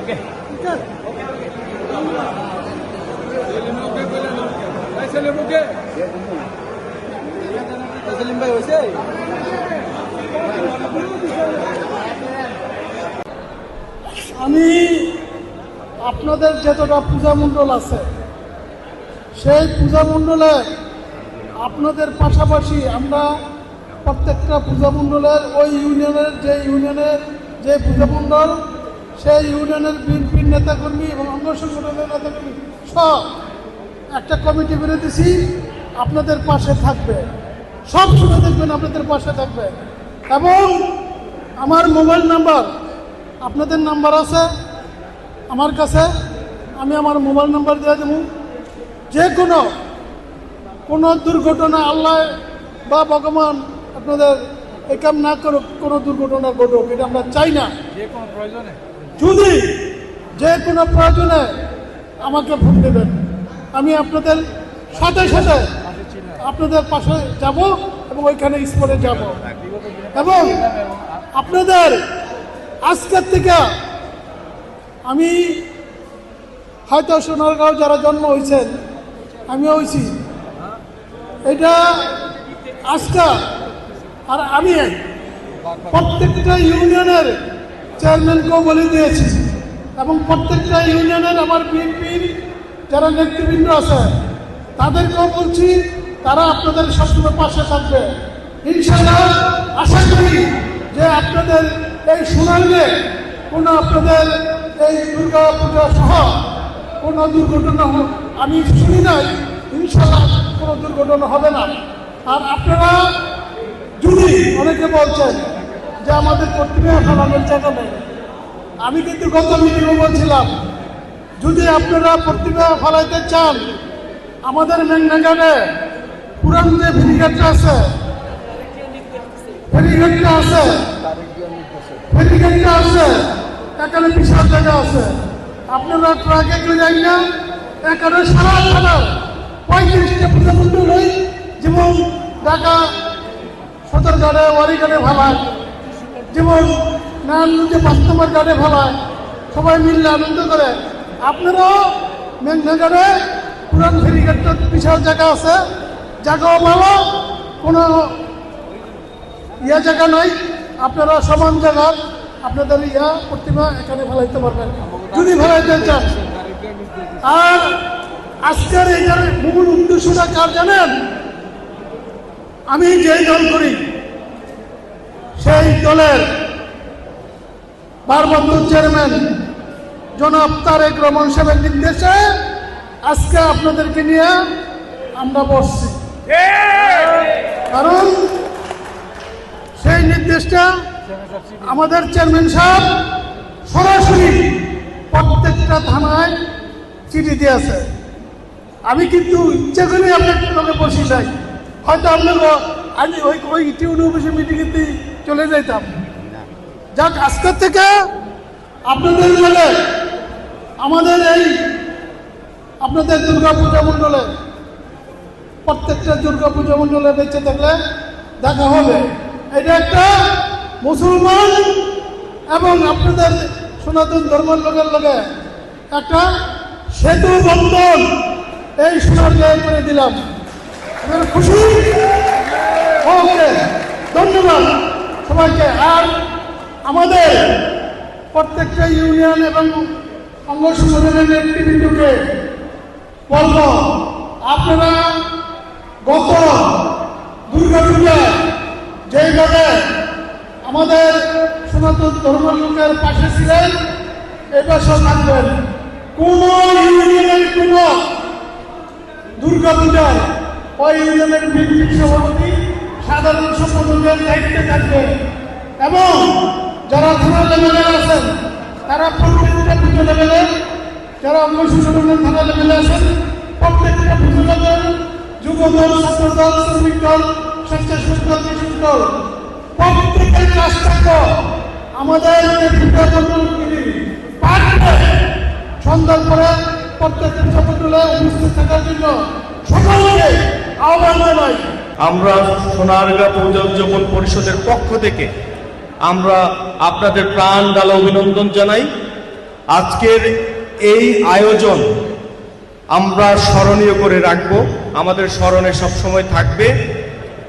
ওকে। আমি আপনাদের যতটা পূজা মণ্ডল আছে, সেই পূজা মণ্ডলে আপনাদের পাশাপাশি আমরা প্রত্যেকটা পূজা মণ্ডলের ওই ইউনিয়নের যে ইউনিয়নের যে পূজা মণ্ডল সেই ইউনিয়নের বিএনপির নেতাকর্মী এবং অঙ্গ সংগঠনের নেতাকর্মী সব একটা কমিটি বেড়ে দিছি, আপনাদের পাশে থাকবে। সব সময় দেখবেন আপনাদের পাশে থাকবে। এবং আমার মোবাইল নাম্বার, আপনাদের নাম্বার আছে আমার কাছে, আমি আমার মোবাইল নাম্বার দিয়ে দেবো। যে কোনো কোনো দুর্ঘটনা, আল্লাহ বা ভগবান আপনাদের এই কাম না করুক, কোনো দুর্ঘটনা ঘটুক, এটা আমরা চাই না। যে কোনো প্রয়োজনে। যদি যে কোনো প্রয়োজনে আমাকে ফোন দেবেন। আমি আপনাদের সাথে সাথে আপনাদের পাশে যাব এবং ওইখানে স্পটে যাব। এবং আপনাদের আজকের থেকে আমি হয়তো সোনারগাঁও যারা জন্ম হয়েছেন, আমিও হয়েছি। এটা আজকা আর আমি প্রত্যেকটা ইউনিয়নের চেয়ারম্যানকেও বলে দিয়েছি। এবং প্রত্যেকটা ইউনিয়নের আমার বিএনপির যারা নেতৃবৃন্দ আছে, তাদেরকেও বলছি, তারা আপনাদের সবসময় পাশে থাকবে। ইনশাল্লাহ আশা করি যে আপনাদের এই সুনামে কোনো আপনাদের এই দুর্গা পূজা সহ কোনো দুর্ঘটনা হ- আমি শুনি নাই ইনশাল্লাহ কোনো দুর্ঘটনা হবে না। আর আপনারা যদি অনেকে বলছেন যে আমাদের প্রতিভা ফেলানোর জায়গা নেই আমি কিন্তু গত মিটিংও বলছিলাম, যদি আপনারা প্রতিভা ফলাইতে চান, আমাদের মেঘনাগারে পুরান যে ফেরিঘাটটা আছে ফেরিঘাটটা আছে ফেরিঘাটটা আছে, এখানে বিশাল জায়গা আছে। আপনারা ট্রাকে গেলে যাই না, এখানে সারা সারা পঁয়ত্রিশটা প্রজাতন্ত্র নেই যেমন ঢাকা, সদরঘাটে, ওয়ারিঘাটে ভালায় যেমন নারায়ণগঞ্জে পাঁচ নম্বর ঘাটে ভালায় সবাই মিললে আনন্দ করে। আপনারাও মেঘনাঘাটে পুরান ফেরিঘাটটা বিশাল জায়গা আছে। জায়গাও ভালো, কোনো ইয়া জায়গা নাই। আপনারা সমান জায়গা আপনাদের ইয়া প্রতিমা এখানে ফেলাইতে পারবেন। যদি ফেলাইতে চান। আর আজকের এটার মূল উদ্দেশ্যটা কার জানেন? আমি যেই দল করি। সেই দলের বারবন্ধু চেয়ারম্যান জনাব তারেক রহমান সাহেবের নির্দেশে আজকে আপনাদেরকে নিয়ে আমরা বসছি। কারণ সেই নির্দেশটা আমাদের চেয়ারম্যান সাহেব সরাসরি প্রত্যেকটা থানায় চিঠি দিয়েছে। আমি কিন্তু ইচ্ছা করে আপনার লগে বসি নাই। হয়তো আপনার ওই ওই অফিসে মিটিংয়ে চলে যাইতাম। যাক আজকের থেকে আপনাদের বলে আমাদের এই আপনাদের দুর্গা পূজা মণ্ডলে প্রত্যেকটা দুর্গা পূজা মণ্ডলে বেঁচে থাকলে দেখা হবে। এটা একটা মুসলমান এবং আপনাদের সনাতন ধর্মের লোকের লোকে একটা সেতু বন্ধন। এই সোনার গায়ে করে দিলাম। খুশি? ওকে ধন্যবাদ। সবাইকে, আর আমাদের প্রত্যেকটা ইউনিয়ন এবং অঙ্গ সংগঠনের নেতৃবৃন্দকে বলব, আপনারা গত দুর্গা পূজায় যেইভাবে আমাদের সনাতন ধর্মের লোকের পাশে ছিলেন এবছর থাকবেন। কোন ইউনিয়নের কোন দুর্গা পূজায় ওই ইউনিয়নের বিএনপি সভাপতি সাধারণ সম্পাদকের দায়িত্বে থাকবে। এবং যারা থানা লেভেলে আছেন, তারা প্রত্যেকটা পুজো লেভেলে, যারা সংগঠনের থানা লেভেলে আছেন, প্রত্যেকটা পুজো লেভেল যুব দল ছাত্র দল শ্রমিক দল স্বেচ্ছাসেবক দল কৃষক দল, প্রত্যেকের থাকব। আমাদের যে পূজা মণ্ডলগুলি পারবে সন্ধান করে প্রত্যেক উপস্থিত থাকার জন্য সকলকে আহ্বান জানাই। আমরা সোনারগাঁ পূজা পরিষদের পক্ষ থেকে আমরা আপনাদের প্রাণ ডালা অভিনন্দন জানাই। আজকের এই আয়োজন আমরা স্মরণীয় করে রাখব। আমাদের স্মরণে সবসময় থাকবে।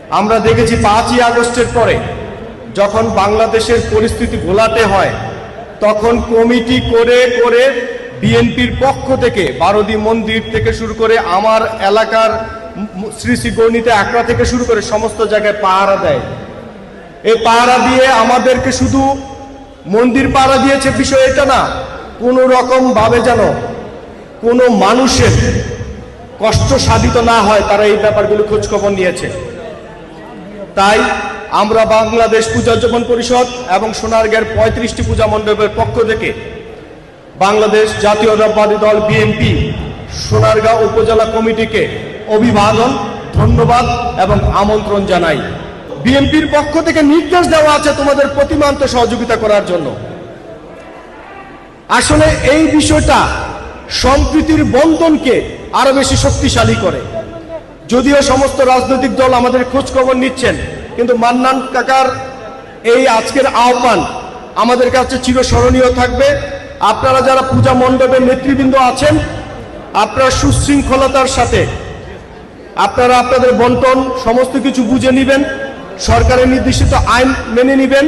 আমরা দেখেছি পাঁচই আগস্টের পরে যখন বাংলাদেশের পরিস্থিতি ঘোলাটে হয়, তখন কমিটি করে করে বিএনপির পক্ষ থেকে, বারোদি মন্দির থেকে শুরু করে আমার এলাকার শ্রী শ্রী গণিতে আকড়া থেকে শুরু করে সমস্ত জায়গায় পাহারা দেয়। এই পাহারা দিয়ে আমাদেরকে শুধু মন্দির পাহারা দিয়েছে বিষয় এটা না, কোনো রকম ভাবে যেন কোনো মানুষের কষ্ট সাধিত না হয়, তারা এই ব্যাপারগুলো খোঁজখবর নিয়েছে। তাই আমরা বাংলাদেশ পূজা উদযাপন পরিষদ এবং সোনারগাঁর পঁয়ত্রিশটি পূজা মণ্ডপের পক্ষ থেকে বাংলাদেশ জাতীয়তাবাদী দল বিএনপি সোনারগাঁও উপজেলা কমিটিকে অভিবাদন, ধন্যবাদ এবং আমন্ত্রণ জানাই। বিএনপির পক্ষ থেকে নির্দেশ দেওয়া আছে তোমাদের প্রতিমান্ত সহযোগিতা করার জন্য। আসলে এই বিষয়টা সম্প্রীতির বন্ধনকে আরও বেশি শক্তিশালী করে। যদিও সমস্ত রাজনৈতিক দল আমাদের খোঁজখবর নিচ্ছেন, কিন্তু মান্নান কাকার এই আজকের আহ্বান আমাদের কাছে চিরস্মরণীয় থাকবে। আপনারা যারা পূজা মণ্ডপের নেতৃবৃন্দ আছেন, আপনারা সুশৃঙ্খলতার সাথে আপনারা আপনাদের বন্টন, সমস্ত কিছু বুঝে নেবেন, সরকারের নির্দেশিত আইন মেনে নেবেন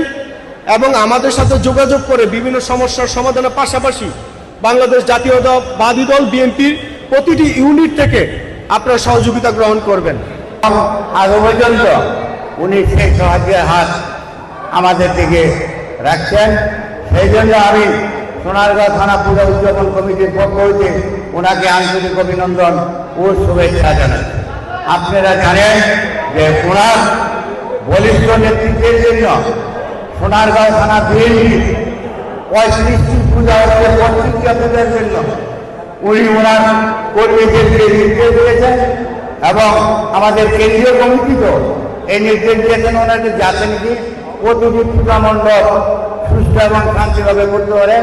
এবং আমাদের সাথে যোগাযোগ করে বিভিন্ন সমস্যার সমাধানের পাশাপাশি বাংলাদেশ জাতীয়তাবাদী দল বিএনপির প্রতিটি ইউনিট থেকে আপনারা সহযোগিতা গ্রহণ করবেন। আজ পর্যন্ত উনি সেই সাহায্যের হাত আমাদের দিকে রাখছেন। সেই জন্য আমি সোনারগাঁও থানা পূজা উদযাপন কমিটির পক্ষ হইতে ওনাকে আন্তরিক অভিনন্দন ও শুভেচ্ছা জানাই আপনারা জানেন যে সোনার বলিষ্ঠ নেতৃত্বের জন্য সোনারগাঁও থানা বিএনপি পঁয়ত্রিশটি পূজা হচ্ছে পঁচিশটা পূজার জন্য। উনি ওনার কর্মীদেরকে নির্দেশ দিয়েছেন এবং আমাদের কেন্দ্রীয় কমিটিকেও এই নির্দেশ দিয়েছেন ওনাদের যাতে নাকি প্রতিটি পূজা মণ্ডপ সুস্থ এবং শান্তিভাবে করতে পারে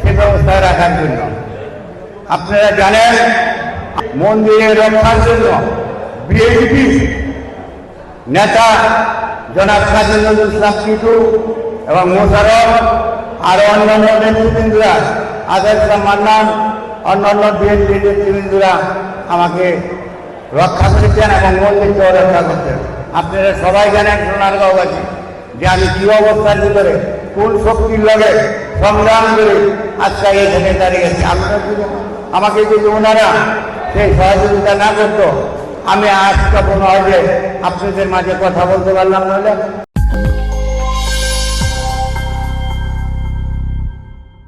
সে ব্যবস্থায় রাখার জন্য। আপনারা জানেন মন্দিরের রক্ষার জন্য নেতা জনাব কাজী নজরুল ইসলাম টিটু এবং মোশারফ আরও অন্যান্য নেতৃবৃন্দরা, আজাদ ইসলাম মান্নান, অন্যান্য বিএনপি নেতৃবৃন্দরা আমাকে রক্ষা করেছেন এবং মন্দিরকেও রক্ষা করছেন। আপনারা সবাই জানেন সোনারগাঁওবাসী যে আমি কি অবস্থার ভিতরে, কোন শক্তির লগে সংগ্রাম করে আজকে এখানে আপনারা যদি আমাকে যদি ওনারা সেই সহযোগিতা না করতো আমি আজকে মনে হয় আপনাদের মাঝে কথা বলতে পারলাম নাহলে